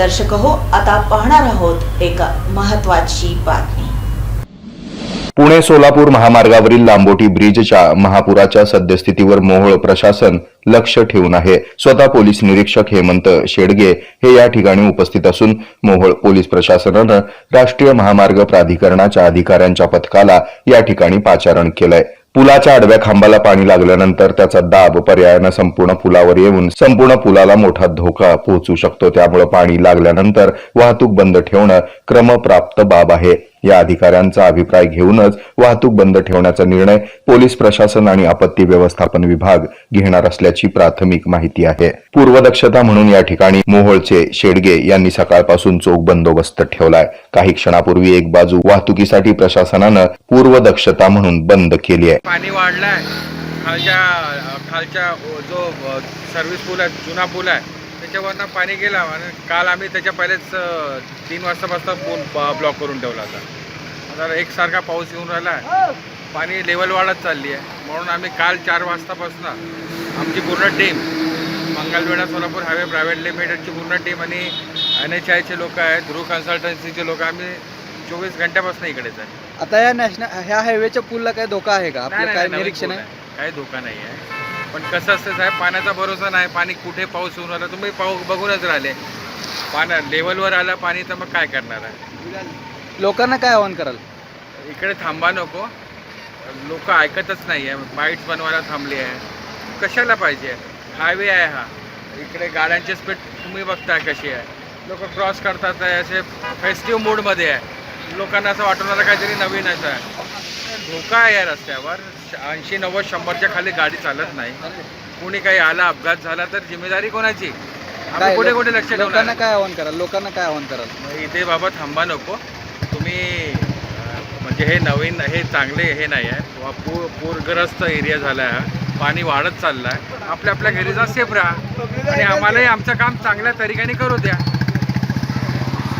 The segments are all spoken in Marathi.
दर्शक हो आता पाहणार आहोत एक महत्वाची बातमी. पुणे सोलापूर महामार्गावरील लांबोटी ब्रिजच्या महापुराच्या सद्यस्थितीवर मोहोळ प्रशासन लक्ष ठेवून आहे. स्वतः पोलीस निरीक्षक हेमंत शेडगे हे या ठिकाणी उपस्थित असून मोहोळ पोलीस प्रशासनानं राष्ट्रीय महामार्ग प्राधिकरणाच्या अधिकाऱ्यांच्या पथकाला या ठिकाणी पाचारण केलंय. पुलाच्या आडव्या खांबाला पाणी लागल्यानंतर त्याचा दाब पर्यायानं संपूर्ण पुलावर येऊन संपूर्ण पुलाला मोठा धोका पोहोचू शकतो. त्यामुळे पाणी लागल्यानंतर वाहतूक बंद ठेवणं क्रमप्राप्त बाब आहे. या अधिकाऱ्यांचा अभिप्राय घेऊनच वाहतूक बंद ठेवण्याचा निर्णय पोलीस प्रशासन आणि आपत्ती व्यवस्थापन विभाग घेणार असल्याची प्राथमिक माहिती आहे. पूर्वदक्षता म्हणून या ठिकाणी मोहोळचे शेडगे यांनी सकाळपासून चोख बंदोबस्त ठेवलाय. काही क्षणापूर्वी एक बाजू वाहतुकीसाठी प्रशासनानं पूर्वदक्षता म्हणून बंद केली आहे. पाणी वाढलंय. खालच्या खालच्या जो सर्व्हिस पूल आहे जुना पूल आहे त्याच्यावरनं पाणी गेला आणि काल आम्ही त्याच्या पहिलेच तीन वाजतापासून पूल ब्लॉक करून ठेवला होता. आता एकसारखा पाऊस येऊन राहिला आहे. पाणी लेवल वाढत चालली आहे. म्हणून आम्ही काल चार वाजतापासून आमची पूर्ण team Mangalvedha Solapur highway private लिमिटेडची पूर्ण टीम आणि एन एच आयचे लोक आहेत ध्रुव कन्सल्टन्सीचे लोक आम्ही चोवीस घंट्यापासून इकडेच आहे. आता या नॅशनल ह्या हायवेच्या पुलला काय धोका आहे का? आपलं काय निरीक्षण आहे? काही धोका नाही आहे. पण कसं असतं साहेब पाण्याचा भरोसा नाही. पाणी कुठे पाऊस होऊन राहिला तुम्ही पाऊस बघूनच राहिले. पाण्या लेवलवर आलं पाणी तर मग काय करणार आहे? लोकांना काय आवाहन कराल? इकडे थांबा नको. लोक ऐकतच नाही आहे. बाईट्स बनवायला थांबली आहे. कशाला पाहिजे? हायवे आहे हा. इकडे गाड्यांची स्पीड तुम्ही बघताय कशी आहे. लोक क्रॉस करतात असे फेस्टिव्ह मूडमध्ये आहे. लोकांना असं राहिलं काहीतरी नवीनच आहे. धोका आहे या रस्त्यावर. ऐंशी नव्वद शंभरच्या खाली गाडी चालत नाही. कोणी काही आला अपघात झाला तर जिम्मेदारी कोणाची? आम्ही काय कुठे कुठे लक्ष लोकांना ठेवणार काय आवाहन कराल? लोकांना काय आवाहन कराल? मग इथे बाबा थांबा नको. तुम्ही अं, म्हणजे हे नवीन हे चांगले हे नाही आहे. वा पूर पूरग्रस्त एरिया झाला आहे हा. पाणी वाढत चाललं आहे आपल्या आपल्या घरी जा सेफ राहा. आणि आम्हालाही आमचं काम चांगल्या तरीक्याने करू द्या.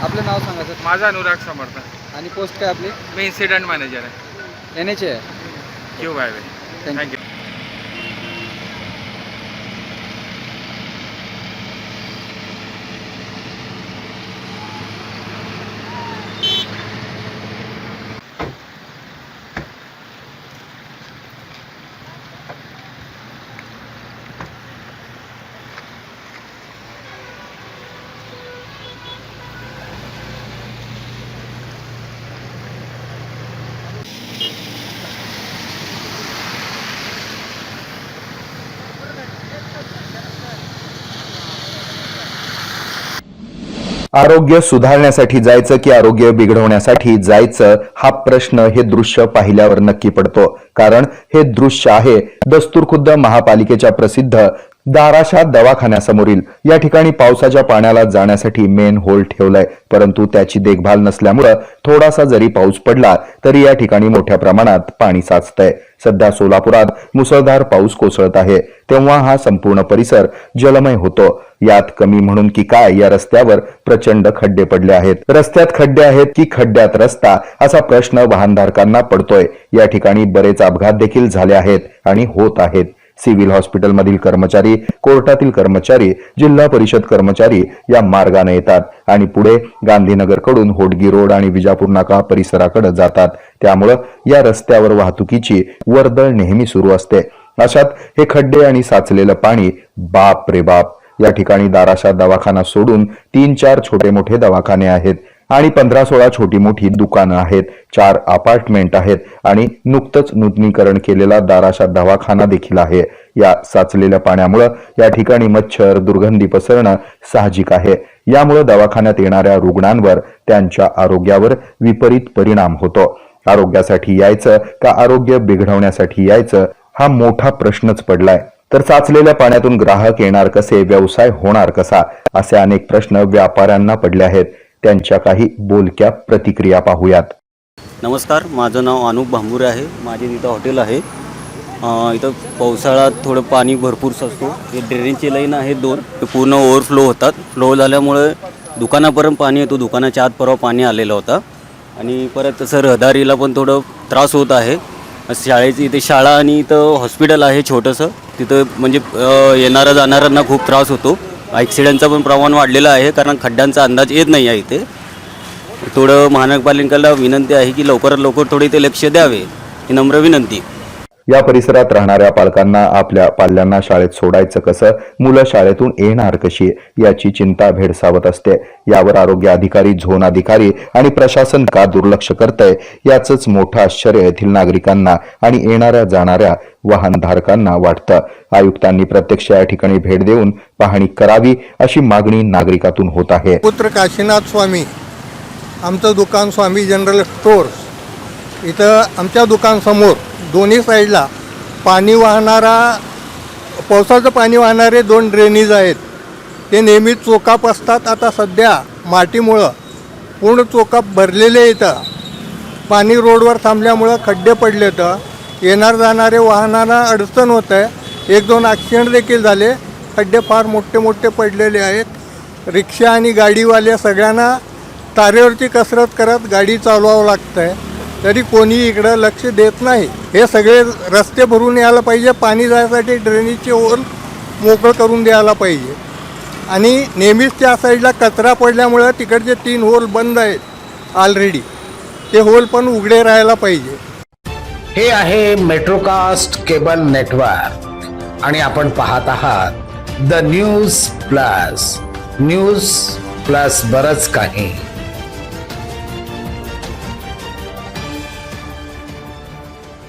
आपलं नाव सांगा सर. माझा अनुराग समर्थ आणि पोस्ट काय आपली? मी इन्सिडेंट मॅनेजर आहे. N H Q highway thank you आरोग्य सुधारण्यासाठी जायचं की आरोग्य बिघडवण्यासाठी जायचं हा प्रश्न हे दृश्य पाहिल्यावर नक्की पडतो. कारण हे दृश्य आहे दस्तूर खुद्द महापालिकेच्या प्रसिद्ध दाराशा दवाखान्यासमोरील या ठिकाणी पावसाच्या पाण्याला जाण्यासाठी मेन होल ठेवलाय. परंतु त्याची देखभाल नसल्यामुळं थोडासा जरी पाऊस पडला तरी या ठिकाणी मोठ्या प्रमाणात पाणी साचतंय. सध्या सोलापुरात मुसळधार पाऊस कोसळत आहे. तेव्हा हा संपूर्ण परिसर जलमय होतो. यात कमी म्हणून की काय या रस्त्यावर प्रचंड खड्डे पडले आहेत. रस्त्यात खड्डे आहेत की खड्ड्यात रस्ता असा प्रश्न वाहनधारकांना पडतोय. या ठिकाणी बरेच अपघात देखील झाले आहेत आणि होत आहेत. सिव्हिल हॉस्पिटलमधील कर्मचारी कोर्टातील कर्मचारी जिल्हा परिषद कर्मचारी या मार्गाने येतात आणि पुढे गांधीनगरकडून होडगी रोड आणि विजापूर नाका परिसराकडे जातात. त्यामुळं या रस्त्यावर वाहतुकीची वर्दळ नेहमी सुरू असते. अशात हे खड्डे आणि साचलेलं पाणी बाप रे बाप. या ठिकाणी दाराशा दवाखाना सोडून तीन चार छोटे मोठे दवाखाने आहेत. आणि पंधरा सोळा छोटी मोठी दुकानं आहेत चार अपार्टमेंट आहेत आणि नुकतंच नूतनीकरण केलेला दाराशा दवाखाना देखील आहे. या साचलेल्या पाण्यामुळं या ठिकाणी मच्छर दुर्गंधी पसरणं साहजिक आहे. यामुळे दवाखान्यात येणाऱ्या रुग्णांवर त्यांच्या आरोग्यावर विपरीत परिणाम होतो. आरोग्यासाठी यायचं का आरोग्य बिघडवण्यासाठी यायचं हा मोठा प्रश्नच पडलाय. तर साचलेल्या पाण्यातून ग्राहक येणार कसे व्यवसाय होणार कसा असे अनेक प्रश्न व्यापाऱ्यांना पडले आहेत. त्यांच्या काही बोलक्या प्रतिक्रिया पाहूयात. नमस्कार माझं नाव अनुप भांबुरे आहे. माझे तिथं हॉटेल आहे. इथं पावसाळ्यात थोडं पाणी भरपूर साचतो हे ड्रेनेजची लाईन आहे दोन. ते पूर्ण ओव्हरफ्लो होतात. फ्लो झाल्यामुळे दुकानापर्यंत पाणी येतो. दुकानाच्या आत परवा पाणी आलेलं होतं. आणि परत तसं रहदारीला पण थोडं त्रास होत आहे. शाळेची इथे शाळा आणि इथं हॉस्पिटल आहे छोटंसं. तिथं म्हणजे येणाऱ्या जाणाऱ्यांना खूप त्रास होतो. ॲक्सिडेंटचं पण प्रमाण वाढलेलं आहे कारण खड्ड्यांचा अंदाज येत नाही आहे इथे. थोडं महानगरपालिकेला विनंती आहे की लवकरात लवकर थोडे ते लक्ष द्यावे ही नम्र विनंती. या परिसरात राहणाऱ्या पालकांना आपल्या पाल्यांना शाळेत सोडायचं कसं? मुलं शाळेतून येणार कशी? याची चिंता भेडसावत असते. यावर आरोग्य अधिकारी झोन अधिकारी आणि प्रशासन का दुर्लक्ष करतंय? याचंच मोठं आश्चर्य येथील नागरिकांना आणि येणाऱ्या जाणाऱ्या वाहनधारकांना वाटतं. आयुक्तांनी प्रत्यक्ष या ठिकाणी भेट देऊन पाहणी करावी अशी मागणी नागरिकातून होत आहे. पुत्र काशीनाथ स्वामी आमचं दुकान स्वामी जनरल स्टोर्स इथं आमच्या दुकानसमोर दोन्ही साईडला पाणी वाहणारा पावसाचं पाणी वाहणारे दोन ड्रेनेज आहेत. ते नेहमी चोकाप असतात. आता सध्या माटीमुळं पूर्ण चोकाप भरलेले इथं पाणी रोडवर थांबल्यामुळं खड्डे पडले तर येणार जाणारे वाहनांना अडचण होत आहे. एक दोन ॲक्सिडेंट देखील झाले. खड्डे फार मोठे मोठे पडलेले आहेत. रिक्षा आणि गाडीवाले सगळ्यांना तारेवरती कसरत करत गाडी चालवावं लागतं आहे तरी कोणी इकडं लक्ष देत नाही. हे सगळे रस्ते भरून यायला पाहिजे. पाणी जायसाठी ड्रेनेजची होल मोकळं करून द्यायला पाहिजे. आणि नेहमीच त्या साईडला कचरा पडल्यामुळं तिकडचे तीन होल बंद आहेत ऑलरेडी ते होल पण उघडे राहायला पाहिजे. हे आहे मेट्रोकास्ट केबल नेटवर्क आणि आपण पाहत आहात the news plus news plus बरंच काही.